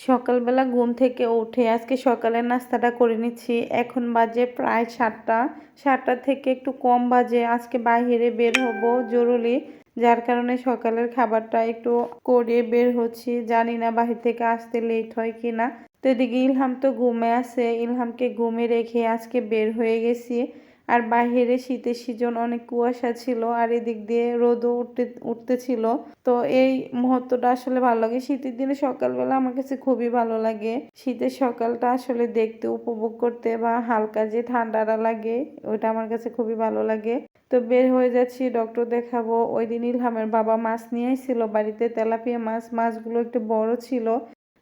সকালবেলা ঘুম থেকে উঠে আজকে সকালের নাস্তাটা করে নিচ্ছি। এখন বাজে প্রায় সাতটা। সাতটা থেকে একটু কম বাজে। আজকে বাইরে বের হব জরুরি, যার কারণে সকালের খাবারটা একটু করে বের হচ্ছি। জানি না বাহির থেকে আসতে লেট হয় কি না। তো এদিকে ইলহাম তো ঘুমে আছে। ইলহামকে ঘুমে রেখে আজকে বের হয়ে গেছি। আর বাহিরে শীতের সিজন অনেক কুয়াশা ছিল আর এদিক দিয়ে রোদও উঠতে, উঠতেছিল। তো এই মুহূর্তটা আসলে ভালো লাগে। শীতের দিনে সকালবেলা আমার কাছে খুবই ভালো লাগে। শীতের সকালটা আসলে দেখতে, উপভোগ করতে বা হালকা যে ঠান্ডাটা লাগে, ওইটা আমার কাছে খুবই ভালো লাগে। তো বের হয়ে যাচ্ছি ডক্টর দেখাবো। ওই দিন ইলহামের বাবা মাছ নিয়ে এসেছিল বাড়িতে, তেলাপিয়া মাছ। মাছগুলো একটু বড় ছিল,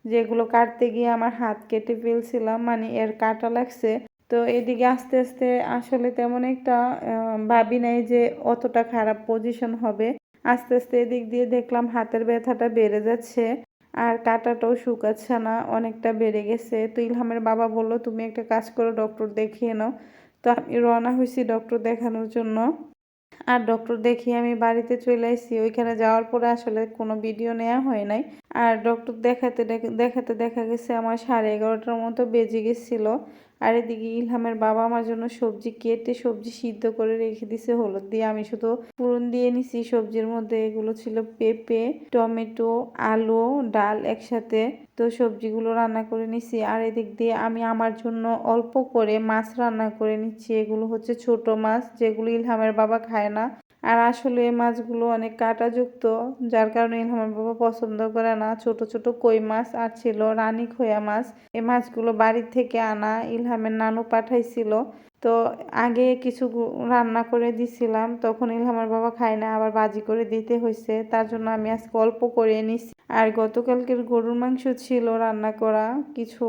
যেগুলো কাটতে গিয়ে আমার হাত কেটে ফেলছিলাম। মানে এর কাটা লাগছে। তো এদিকে আস্তে আস্তে আসলে তেমন একটা ভাবি নাই যে অতটা খারাপ পজিশন হবে। আস্তে আস্তে এদিক দিয়ে দেখলাম হাতের ব্যথাটা বেড়ে যাচ্ছে আর কাটাটাও শুকাচ্ছে না, অনেকটা বেড়ে গেছে। তো ইলহামের বাবা বলল, তুমি একটা কাজ করো, ডক্টর দেখিয়ে নাও। তো আমি রওনা হয়েছি ডক্টর দেখানোর জন্য। আর ডক্টর দেখিয়ে আমি বাড়িতে চলে আসছি। ওইখানে যাওয়ার পরে আসলে কোনো ভিডিও নেওয়া হয় নাই। আর ডক্টর দেখাতে দেখাতে দেখা গেছে আমার সাড়ে এগারোটার মতো বেজে গেছিল। আর এদিকে ইলহামের বাবা আমার জন্য সবজি কেটে সবজি সিদ্ধ করে রেখে দিছে, হলুদ দিয়ে। আমি শুধু পুরন দিয়ে নিছি, সবজির মধ্যে এগুলো ছিল পেঁপে, টমেটো, আলু, ডাল একসাথে। তো সবজিগুলো রান্না করে নিছি। আর এদিক দিয়ে আমি আমার জন্য অল্প করে মাছ রান্না করে নিচ্ছি। এগুলো হচ্ছে ছোট মাছ, যেগুলো ইলহামের বাবা খায় না। আর আসলে এই মাছগুলো অনেক কাঁটাযুক্ত, যার কারণে ইলহামের বাবা পছন্দ করে না। ছোট ছোট কই মাছ আর ছিল রানী খোয়া মাছ। এই মাছগুলো বাড়ি থেকে আনা। ইলহামের নানু পাঠাইছিল। তো আগে কিছু রান্না করে দিছিলাম। তখন ইলহামের বাবা খায় না, আবার বাজি করে দিতে হয়েছে তার জন্য আমি আজকে অল্প করে নিছি আর গতকালকের গরুর মাংস ছিল রান্না করা। কিছু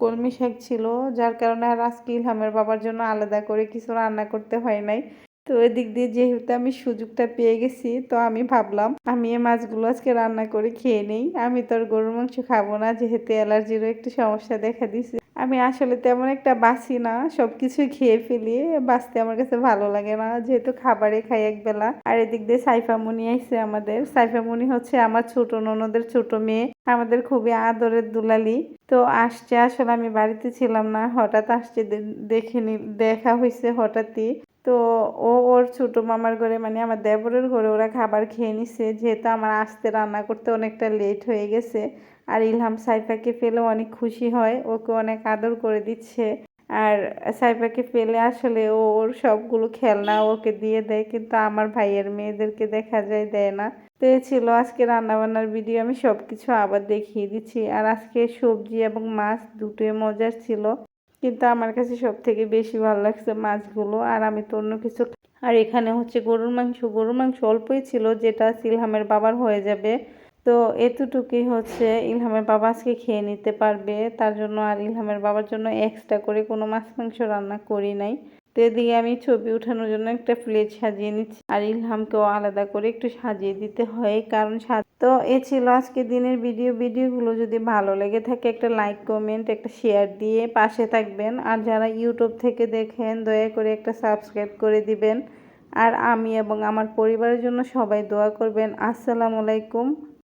কলমি শাক ছিল, যার কারণে আর আজকে ইলহামের বাবার জন্য আলাদা করে কিছু রান্না করতে হয় নাই। তো এদিক দিয়ে যেহেতু আমি সুযোগটা পেয়ে গেছি, তো আমি ভাবলাম, আমি এই মাছগুলো আজকে রান্না করে খেয়ে নেই। আমি তো আর গরুর মাংস খাব না, যেহেতু অ্যালার্জিরও একটু সমস্যা দেখা দিছে। আমি আসলে তেমন একটা বাসি না সব কিছুই খেয়ে ফেলি, বাঁচতে আমার কাছে ভালো লাগে না। যেহেতু খাবারে খাই একবেলা। আর এদিক দিয়ে সাইফামুনি আইসে আমাদের। সাইফামুনি হচ্ছে আমার ছোট ননদের ছোট মেয়ে, আমাদের খুবই আদরের দুলালি। তো আসছে, আসলে আমি বাড়িতে ছিলাম না। হঠাৎ আসছে দেখে নি, দেখা হয়েছে হঠাৎই। তো ও, ওর ছোটো মামার ঘরে মানে আমার দেবরের ঘরে ওরা খাবার খেয়ে নিছে। যেহেতু আমার আসতে রান্না করতে অনেকটা লেট হয়ে গেছে। আর ইলহাম সাইফাকে পেলে অনেক খুশি হয়, ওকে অনেক আদর করে দিচ্ছে। আর সাইফাকে পেলে আসলে ও ওর সবগুলো খেলনা ওকে দিয়ে দেয়, কিন্তু আমার ভাইয়ের মেয়েদেরকে দেখা যায় দেয় না। তো এ ছিল আজকে রান্নাবান্নার ভিডিও, আমি সব কিছু আবার দেখিয়ে দিচ্ছি। আর আজকে সবজি এবং মাছ দুটোই মজার ছিল, কিন্তু আমার কাছে সব থেকে বেশি ভালো লাগছে মাছগুলো। আর আমি তো অন্য কিছু আর এখানে হচ্ছে গরুর মাংস। গরুর মাংস অল্পই ছিল, যেটা সিলহামের বাবার হয়ে যাবে। তো এতটুকুই হচ্ছে ইলহামের বাবা আজকে খেয়ে নিতে পারবে। তার জন্য আর ইলহামের বাবার জন্য এক্সট্রা করে কোনো মাছ মাংস রান্না করি নাই। তো এদিকে আমি ছবি ওঠানোর জন্য একটা প্লেট সাজিয়ে নিচ্ছি। আর ইলহামকেও আলাদা করে একটু সাজিয়ে দিতে হয়, কারণ তো এ ছিল আজকে দিনের ভিডিও ভিডিওগুলো যদি ভালো লেগে থাকে, একটা লাইক কমেন্ট একটা শেয়ার দিয়ে পাশে থাকবেন। আর যারা ইউটিউব থেকে দেখেন, দয়া করে একটা সাবস্ক্রাইব করে দিবেন। আর আমি এবং আমার পরিবারের জন্য সবাই দোয়া করবেন। আসসালামু আলাইকুম।